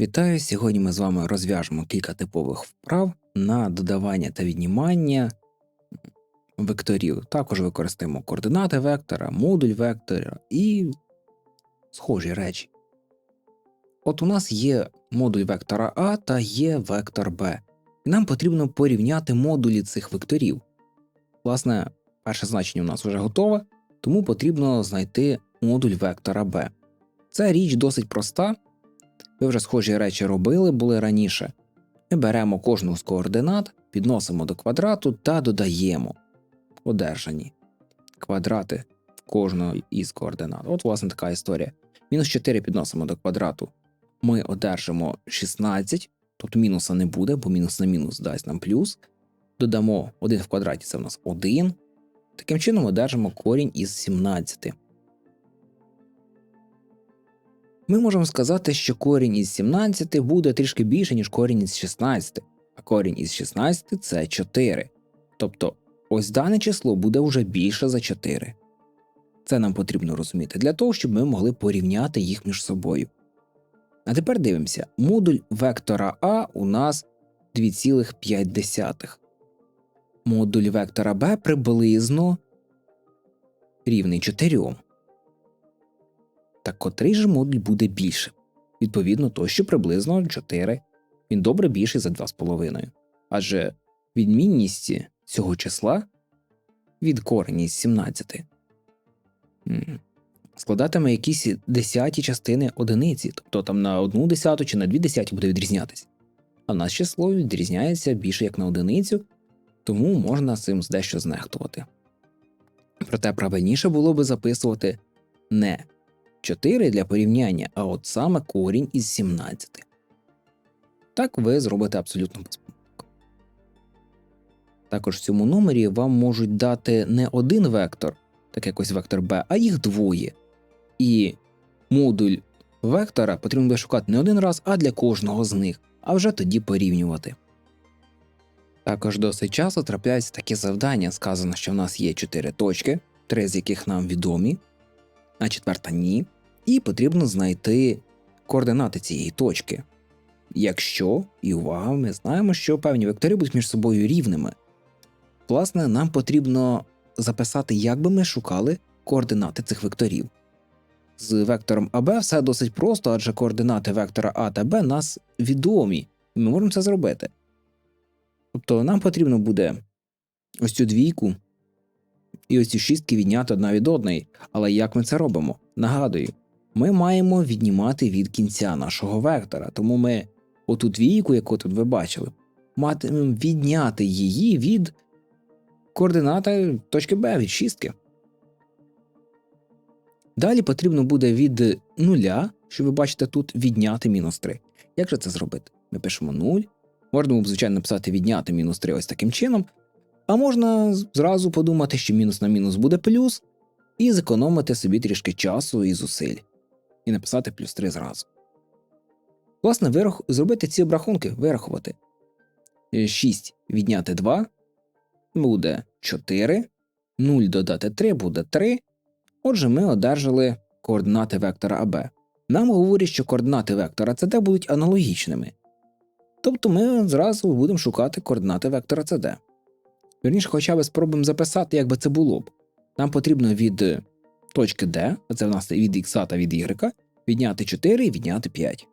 Вітаю! Сьогодні ми з вами розв'яжемо кілька типових вправ на додавання та віднімання векторів. Також використаємо координати вектора, модуль вектора і схожі речі. От у нас є модуль вектора А та є вектор Б. І нам потрібно порівняти модулі цих векторів. Власне, перше значення у нас вже готове, тому потрібно знайти модуль вектора B. Ця річ досить проста. Ви вже схожі речі робили, були раніше. Ми беремо кожну з координат, підносимо до квадрату та додаємо одержані квадрати в кожної із координат. От, власне, така історія. Мінус 4 підносимо до квадрату. Ми одержимо 16, тобто мінуса не буде, бо мінус на мінус дасть нам плюс. Додамо 1 в квадраті, це в нас 1. Таким чином одержимо корінь із 17. Ми можемо сказати, що корінь із 17 буде трішки більше, ніж корінь із 16, а корінь із 16 це 4. Тобто ось дане число буде вже більше за 4. Це нам потрібно розуміти для того, щоб ми могли порівняти їх між собою. А тепер дивимося: модуль вектора А у нас 2,5. Модуль вектора Б приблизно рівний 4. Так котрий же модуль буде більше? Відповідно, то що приблизно 4. Він добре більший за 2,5. Адже відмінність цього числа від корені із 17 складатиме якісь десяті частини одиниці, тобто там на одну десяту чи на дві десяті буде відрізнятися. А в нас число відрізняється більше як на одиницю, тому можна цим дещо знехтувати. Проте правильніше було би записувати не 4 для порівняння, а от саме корінь із 17. Так ви зробите абсолютно без помилок. Також в цьому номері вам можуть дати не один вектор, так якось вектор b, а їх двоє. І модуль вектора потрібно буде шукати не один раз, а для кожного з них, а вже тоді порівнювати. Також досить часто трапляються такі завдання, сказано, що в нас є 4 точки, три з яких нам відомі, а четверта ні, і потрібно знайти координати цієї точки. Якщо, і увага, ми знаємо, що певні вектори будуть між собою рівними. Власне, нам потрібно записати, як би ми шукали координати цих векторів. З вектором АБ все досить просто, адже координати вектора А та Б нас відомі, і ми можемо це зробити. Тобто нам потрібно буде ось цю двійку і ось ці шістки відняти одна від одної. Але як ми це робимо? Нагадую, ми маємо віднімати від кінця нашого вектора, тому ми оту двійку, яку тут ви бачили, матимемо відняти її від координата точки Б від шістки. Далі потрібно буде від нуля, що ви бачите тут, відняти мінус 3. Як же це зробити? Ми пишемо 0. Можна, звичайно, написати відняти мінус 3 ось таким чином. А можна зразу подумати, що мінус на мінус буде плюс, і зекономити собі трішки часу і зусиль, і написати плюс 3 зразу. Власне, вирах... зробити ці обрахунки, вирахувати. 6 відняти 2 буде 4, 0 додати 3 буде 3. Отже, ми одержали координати вектора АБ. Нам говорять, що координати вектора CD будуть аналогічними. Тобто ми зразу будемо шукати координати вектора CD. Вірніше, хоча б спробуємо записати, як би це було б. Нам потрібно від точки D, а це в нас від X та від Y, відняти 4 і відняти 5.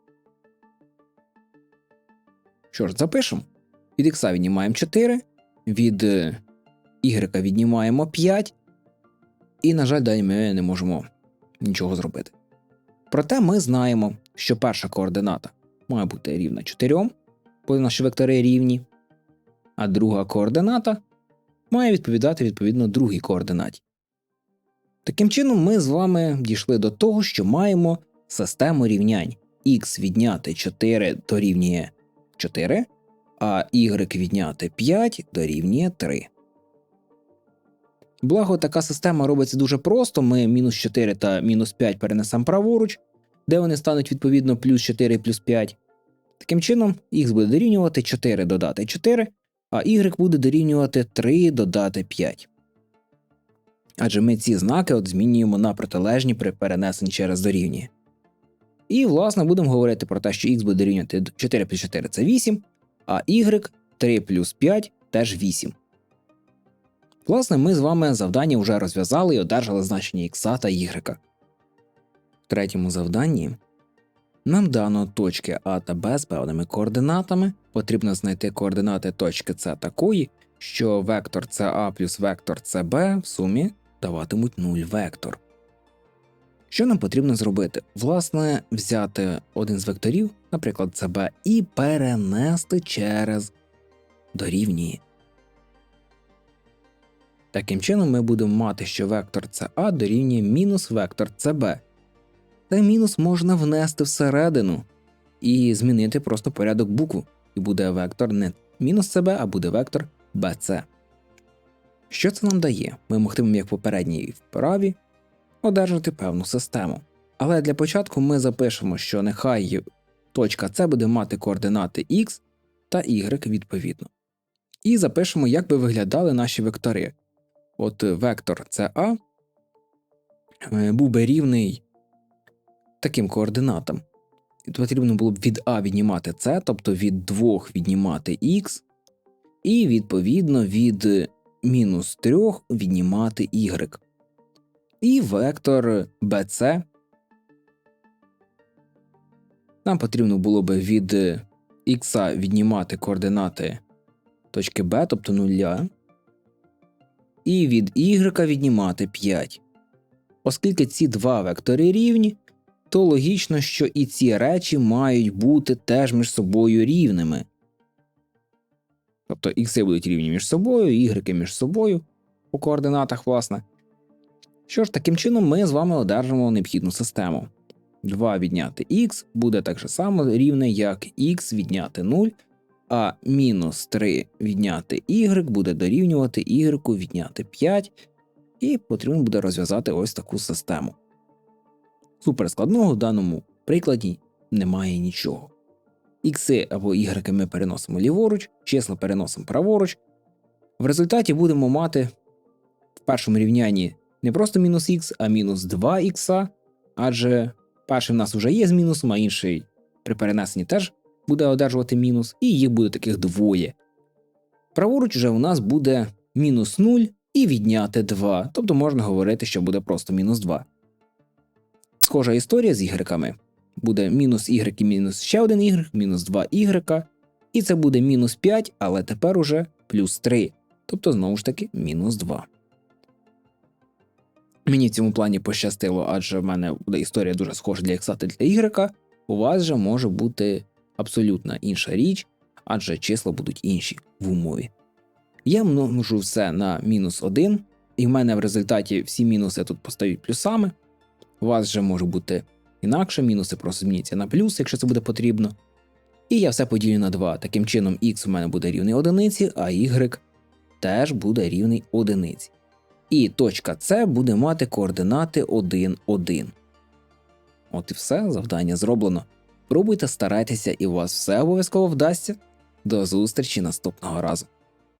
Що ж, запишемо. Від X віднімаємо 4, від Y віднімаємо 5, і, на жаль, далі ми не можемо нічого зробити. Проте ми знаємо, що перша координата має бути рівна 4, бо наші вектори рівні, а друга координата має відповідати відповідно другій координаті. Таким чином, ми з вами дійшли до того, що маємо систему рівнянь x відняти 4 дорівнює 4, а y відняти 5 дорівнює 3. Благо, така система робиться дуже просто. Ми мінус 4 та мінус 5 перенесемо праворуч, де вони стануть відповідно плюс 4 і плюс 5. Таким чином, х буде дорівнювати 4 додати 4, а y буде дорівнювати 3 додати 5. Адже ми ці знаки от змінюємо на протилежні при перенесенні через дорівнює. І, власне, будемо говорити про те, що x буде рівняти 4 плюс 4 це 8, а y 3 плюс 5 теж 8. Власне, ми з вами завдання вже розв'язали і одержали значення x та y. В третьому завданні нам дано точки А та Б з певними координатами. Потрібно знайти координати точки С такої, що вектор CA плюс вектор CB в сумі даватимуть 0 вектор. Що нам потрібно зробити? Власне, взяти один з векторів, наприклад, CB, і перенести через дорівнює. Таким чином, ми будемо мати, що вектор CA дорівнює мінус вектор CB. Цей мінус можна внести всередину і змінити просто порядок букв, і буде вектор не мінус CB, а буде вектор BC. Що це нам дає? Ми могтимемо, як в попередній вправі, одержати певну систему. Але для початку ми запишемо, що нехай точка С буде мати координати x та y відповідно. І запишемо, як би виглядали наші вектори. От вектор CA е, був би рівний таким координатам. І потрібно було б від А віднімати С, тобто від 2 віднімати Х, і відповідно від мінус 3 віднімати Y. І вектор BC нам потрібно було б від Х віднімати координати точки Б, тобто 0, і від Y віднімати 5. Оскільки ці два вектори рівні, то логічно, що і ці речі мають бути теж між собою рівними. Тобто ікси будуть рівні між собою, ігреки між собою у координатах, власне. Що ж, таким чином ми з вами одержимо необхідну систему. 2 відняти х буде так же само рівне, як х відняти 0, а мінус 3 відняти y буде дорівнювати y відняти 5, і потрібно буде розв'язати ось таку систему. Суперскладного в даному прикладі немає нічого. Ікси або y ми переносимо ліворуч, чесно переносимо праворуч. В результаті будемо мати в першому рівнянні не просто мінус х, а мінус 2х, адже перший в нас вже є з мінусом, а інший при перенесенні теж буде одержувати мінус, і їх буде таких двоє. Праворуч вже у нас буде мінус 0 і відняти 2, тобто можна говорити, що буде просто мінус 2. Схожа історія з ігреками. Буде мінус y мінус ще один y, мінус 2 y, і це буде мінус 5, але тепер уже плюс 3, тобто знову ж таки мінус 2. Мені в цьому плані пощастило, адже в мене буде історія дуже схожа для x та для y. У вас же може бути абсолютно інша річ, адже числа будуть інші в умові. Я множу все на мінус 1, і в мене в результаті всі мінуси тут постають плюсами. У вас же може бути інакше, мінуси просто зміняться на плюс, якщо це буде потрібно. І я все поділю на 2. Таким чином, x у мене буде рівний одиниці, а y теж буде рівний одиниці. І точка С буде мати координати 1, 1. От і все, завдання зроблено. Пробуйте, старайтеся, і у вас все обов'язково вдасться. До зустрічі наступного разу.